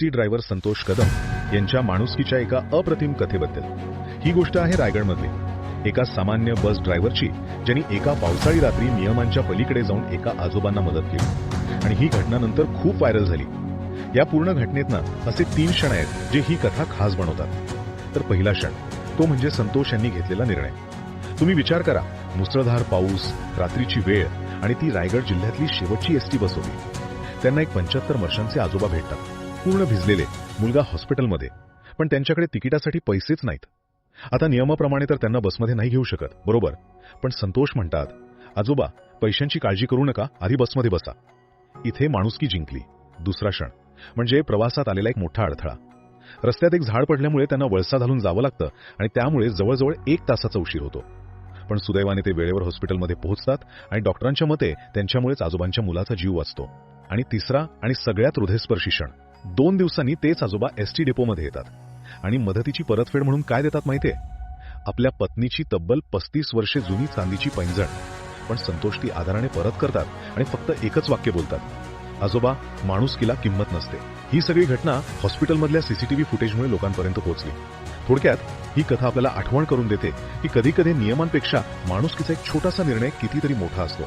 T driver Santosh Kadam यांच्या माणुसकीच्या एका अप्रतिम कथेबद्दल. ही गोष्ट आहे रायगडमधली. एका सामान्य बस ड्रायव्हरची ज्यांनी एका पावसाळी रात्री नियमांच्या पलीकडे जाऊन एका आजोबांना मदत केली. आणि ही घटना नंतर खूप व्हायरल झाली. या पूर्ण घटनेतनं असे तीन क्षण आहेत जे ही कथा खास बनवतात. तर पहिला क्षण तो म्हणजे संतोष यांनी घेतलेला निर्णय. तुम्ही विचार करा मुसळधार पाऊस रात्रीची वेळ आणि ती रायगड जिल्ह्यातली शेवटची एसटी बस होती. त्यांना एक पंच्याहत्तर वर्षांचे आजोबा भेटतात. पूर्ण भिजलेले मुलगा हॉस्पिटलमध्ये. पण त्यांच्याकडे तिकिटासाठी पैसेच नाहीत. आता नियमाप्रमाणे तर त्यांना बसमध्ये नाही घेऊ शकत बरोबर? पण संतोष म्हणतात आजोबा पैशांची काळजी करू नका आधी बसमध्ये बसा. इथे माणुसकी जिंकली. दुसरा क्षण. म्हणजे प्रवासात आलेला एक मोठा अडथळा. रस्त्यात एक झाड पडल्यामुळे त्यांना वळसा घालून जावं लागतं आणि त्यामुळे जवळजवळ एक तासाचा उशीर होतो. पण सुदैवाने ते वेळेवर हॉस्पिटलमध्ये पोहोचतात आणि डॉक्टरांच्या मते त्यांच्यामुळेच आजोबांच्या मुलाचा जीव वाचतो. आणि तिसरा आणि सगळ्यात हृदयस्पर्शी क्षण. दोन दिवसांनी तेच आजोबा एसटी डेपोमध्ये येतात. आणि मदतीची परतफेड म्हणून काय देतात माहितीये? आपल्या पत्नीची तब्बल पस्तीस वर्षे जुनी चांदीची पैंजण. पण संतोष ती आदराने परत करतात आणि फक्त एकच वाक्य बोलतात. आजोबा माणुसकीला किंमत नसते. ही सगळी घटना हॉस्पिटलमधल्या सीसीटीव्ही फुटेजमुळे लोकांपर्यंत पोहोचली. थोडक्यात ही कथा आपल्याला आठवण करून देते की कधी कधी नियमांपेक्षा माणुसकीचा एक छोटासा निर्णय कितीतरी मोठा असतो.